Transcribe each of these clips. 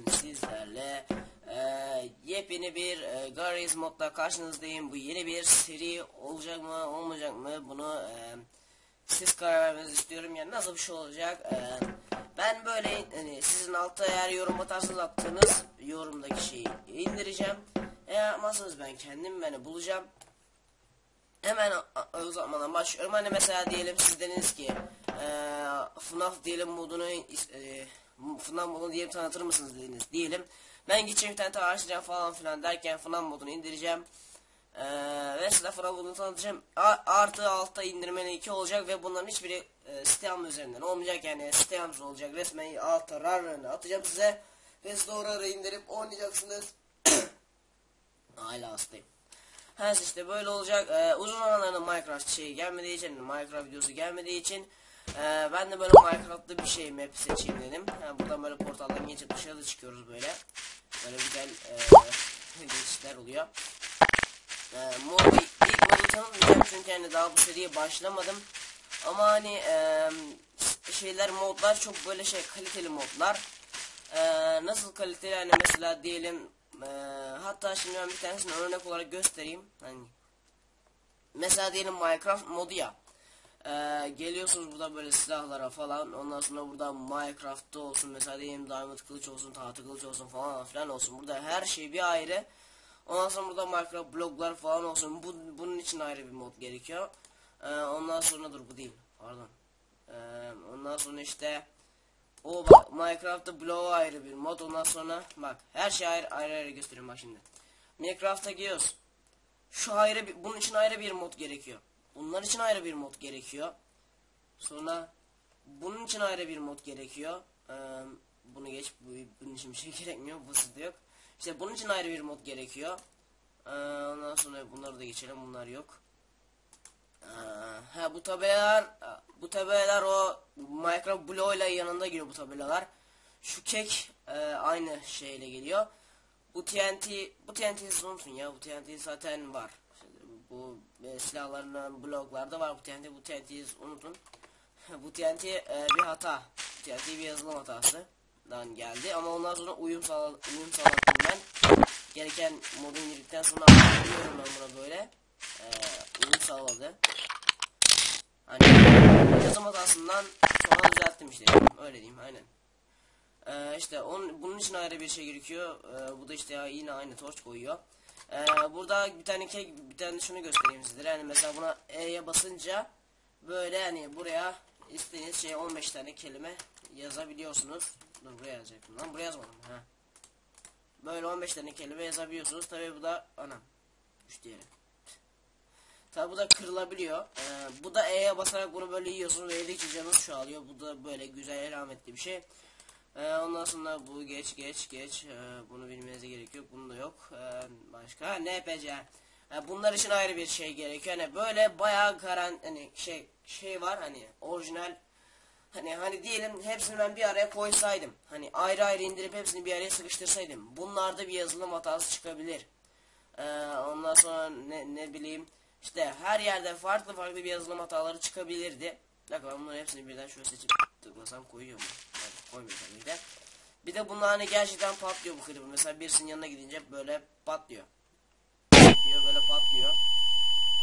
bugün sizlerle e, yepyeni bir e, Garry's modda karşınızdayım. Bu yeni bir seri olacak mı olmayacak mı bunu e, siz karar vermenizi istiyorum. Yani nasıl bir şey olacak? E, ben böyle hani sizin altta eğer yorum atarsanız attığınız yorumdaki şeyi indireceğim. Eğer yapmazsanız ben kendim beni bulacağım. Hemen uzatmadan başlıyorum. Hani mesela diyelim siz dediniz ki eee FNAF diyelim modunu eee FNAF modunu diyelim tanıtır mısınız dediniz diyelim. Ben gideceğim internete araştıracağım falan filan derken FNAF modunu indireceğim. Eee ve size FNAF modunu tanıtacağım. A- artı altta indirmeli iki olacak ve bunların hiçbiri e, Steam üzerinden olmayacak yani Steam olacak. Resmen altta RAR'ını atacağım size. Ve siz oraya indirip oynayacaksınız. Hala hastayım. Her işte böyle olacak. Ee, uzun zamanlarda Minecraft şeyi gelmediği için, Minecraft videosu gelmediği için e, ben de böyle Minecraft'ta bir şey map seçeyim dedim. Yani buradan böyle portaldan geçip dışarıda çıkıyoruz böyle. Böyle güzel e, geçişler oluyor. E, modu, ilk modu tanıtmayacağım çünkü hani daha bu seriye başlamadım. Ama hani e, şeyler modlar çok böyle şey kaliteli modlar. E, nasıl kaliteli hani mesela diyelim e, hatta şimdi ben bir tanesini örnek olarak göstereyim. Hani mesela diyelim Minecraft modu ya. E, geliyorsunuz burada böyle silahlara falan. Ondan sonra burada Minecraft'ta olsun mesela diyelim Diamond kılıç olsun, tahta kılıç olsun falan filan olsun. Burada her şey bir ayrı. Ondan sonra burada Minecraft bloklar falan olsun. Bu, bunun için ayrı bir mod gerekiyor. E, ondan sonra dur bu değil. Pardon. E, ondan sonra işte o bak Minecraft'ta bloğu ayrı bir mod ondan sonra bak her şey ayrı ayrı, ayrı gösteriyorum bak şimdi. Minecraft'a giriyoruz. Şu ayrı bir, bunun için ayrı bir mod gerekiyor. Bunlar için ayrı bir mod gerekiyor. Sonra bunun için ayrı bir mod gerekiyor. Ee, bunu geç bu, bunun için bir şey gerekmiyor. Bu sizde yok. İşte bunun için ayrı bir mod gerekiyor. Ee, ondan sonra bunları da geçelim. Bunlar yok. Ee, ha bu tabelalar bu tabelalar o Minecraft Blow ile yanında geliyor bu tabelalar. Şu kek e, aynı şeyle geliyor. Bu TNT bu TNT'yi unutun ya. Bu TNT zaten var. Bu e, silahların bloklarda var bu TNT. Bu TNT'yi unutun. bu TNT e, bir hata. Bu TNT bir yazılım hatasından geldi ama ondan sonra uyum sağla uyum sağladım ben. Gereken modu indirdikten sonra anlıyorum ben buna böyle. E, uyum sağladı. Hani yazım hatasından sonra düzelttim işte. Öyle diyeyim aynen. Ee, işte onun, bunun için ayrı bir şey gerekiyor. Ee, bu da işte yine aynı torç koyuyor. Ee, burada bir tane kek, bir tane şunu göstereyim sizlere. Yani mesela buna E'ye basınca böyle hani buraya istediğiniz şey 15 tane kelime yazabiliyorsunuz. Dur buraya yazacaktım lan. Buraya yazmadım. Ha. Böyle 15 tane kelime yazabiliyorsunuz. Tabi bu da anam. Düştü yere. Tabi bu da kırılabiliyor. Ee, bu da E'ye basarak bunu böyle yiyorsunuz ve yedikçe canınız çoğalıyor. Bu da böyle güzel alametli bir şey. Ee, ondan sonra bu geç geç geç. Ee, bunu bilmenize gerek yok. Bunu da yok. Ee, başka NPC. Ee, bunlar için ayrı bir şey gerekiyor. Hani böyle bayağı garan hani şey şey var hani orijinal Hani hani diyelim hepsini ben bir araya koysaydım. Hani ayrı ayrı indirip hepsini bir araya sıkıştırsaydım. Bunlarda bir yazılım hatası çıkabilir. Ee, ondan sonra ne, ne bileyim işte her yerde farklı farklı bir yazılım hataları çıkabilirdi. Dakika ben bunların hepsini birden şöyle seçip tıklasam koyuyor mu? Tabii de. Bir de bunlar hani gerçekten patlıyor bu klibi. Mesela birisinin yanına gidince böyle patlıyor. Patlıyor böyle patlıyor.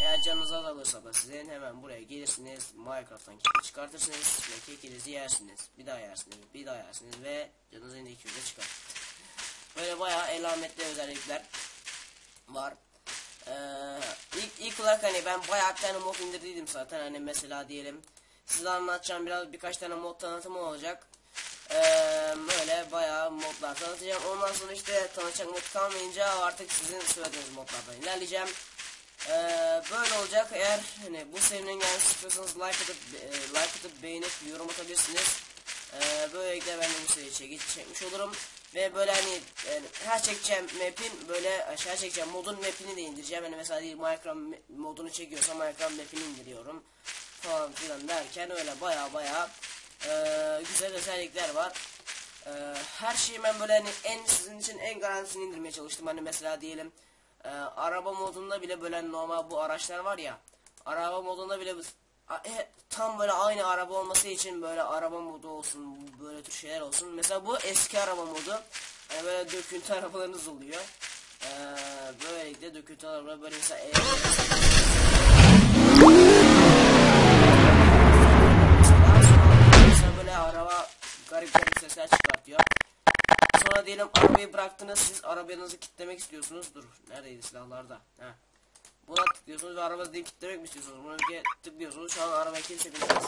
Eğer canınız azalırsa da sizin hemen buraya gelirsiniz. Minecraft'tan keki çıkartırsınız ve kekinizi yersiniz. Bir daha yersiniz, bir daha yersiniz ve canınız yine 200'e çıkar. Böyle bayağı elametli özellikler var. Ee, ilk, ilk olarak hani ben bayağı bir tane mod indirdiydim zaten hani mesela diyelim size anlatacağım biraz birkaç tane mod tanıtımı olacak. Böyle bayağı modlar tanıtacağım. Ondan sonra işte tanıtacak mod kalmayınca artık sizin söylediğiniz modlardan ilerleyeceğim. Ee, böyle olacak eğer hani bu serinin gelmesi istiyorsanız like atıp e, like atıp beğenip yorum atabilirsiniz. Ee, böylelikle ben de bu seriyi çek çekmiş olurum. Ve böyle hani yani her çekeceğim map'in böyle aşağı çekeceğim modun map'ini de indireceğim. Yani mesela değil Minecraft modunu çekiyorsa Minecraft map'ini indiriyorum. Falan filan derken öyle baya baya e, güzel özellikler var. E, her şeyi ben böyle hani en sizin için en garantisini indirmeye çalıştım. Hani mesela diyelim e, araba modunda bile böyle normal bu araçlar var ya. Araba modunda bile e, tam böyle aynı araba olması için böyle araba modu olsun böyle tür şeyler olsun. Mesela bu eski araba modu. Hani böyle döküntü arabalarınız oluyor. Ee, böylelikle döküntü arabaları böyle mesela ev Sonra diyelim arabayı bıraktınız siz arabanızı kilitlemek istiyorsunuz. Dur neredeydi silahlarda? Ha. Buna tıklıyorsunuz ve arabanızı diye kilitlemek mi istiyorsunuz? Buna bir tıklıyorsunuz şu an arabayı kimse bilmez.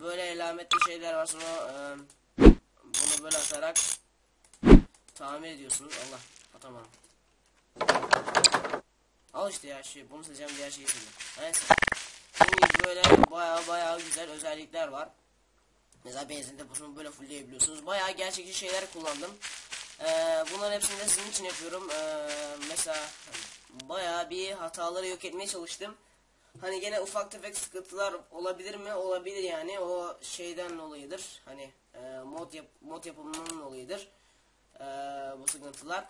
Böyle elametli şeyler var sonra e, bunu böyle atarak tamir ediyorsunuz. Allah atamadım. Al işte ya şey bunu seçeceğim diğer şeyi seçeceğim. Neyse. Şimdi böyle baya baya güzel özellikler var. Mesela benzin deposunu böyle fullleyebiliyorsunuz. Bayağı gerçekçi şeyler kullandım. Ee, bunların hepsini de sizin için yapıyorum. Ee, mesela bayağı bir hataları yok etmeye çalıştım. Hani gene ufak tefek sıkıntılar olabilir mi? Olabilir yani. O şeyden dolayıdır. Hani e, mod yap mod yapımının dolayıdır. Ee, bu sıkıntılar.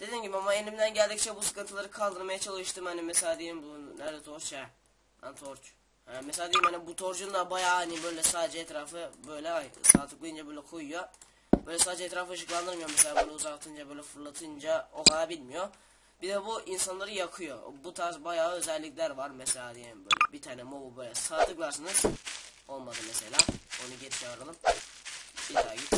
Dediğim gibi ama elimden geldikçe bu sıkıntıları kaldırmaya çalıştım. Hani mesela diyeyim bu nerede torç ya? Lan torç. Ha, mesela diyeyim hani bu torcun da bayağı hani böyle sadece etrafı böyle sağ tıklayınca böyle koyuyor. Böyle sadece etrafı ışıklandırmıyor mesela böyle uzatınca böyle fırlatınca o kadar bilmiyor. Bir de bu insanları yakıyor. Bu tarz bayağı özellikler var mesela diyelim böyle bir tane mobu böyle sağ tıklarsınız. Olmadı mesela. Onu geri çağıralım. Bir daha git.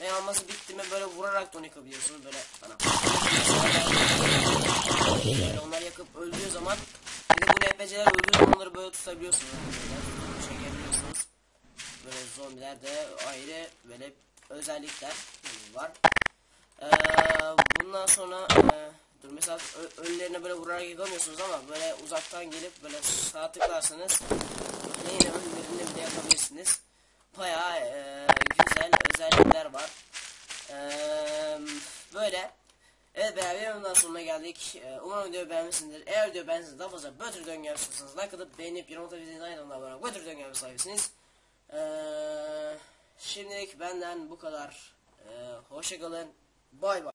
Ve yanması bitti mi böyle vurarak da onu yıkabiliyorsunuz böyle onlar yakıp öldüğü zaman bir de bu NPC'ler öldüğü zaman onları böyle tutabiliyorsunuz. Böyle çekebiliyorsunuz. Böyle zombiler de ayrı böyle özellikler var. Ee, bundan sonra e, dur mesela önlerine böyle vurarak yıkamıyorsunuz ama böyle uzaktan gelip böyle sağ tıklarsanız yine önlerine bile yakabilirsiniz. Bayağı e, güzel özellikler var. Eee, böyle. Evet beraber videonun sonuna geldik. Ee, umarım videoyu beğenmişsinizdir. Eğer videoyu beğendiyseniz daha fazla böyle tür döngü yapıyorsanız like atıp beğenip yorum atabildiğiniz aynı anda olarak böyle tür döngü yapı sahibisiniz. Ee, şimdilik benden bu kadar. Ee, hoşçakalın. Bay bay.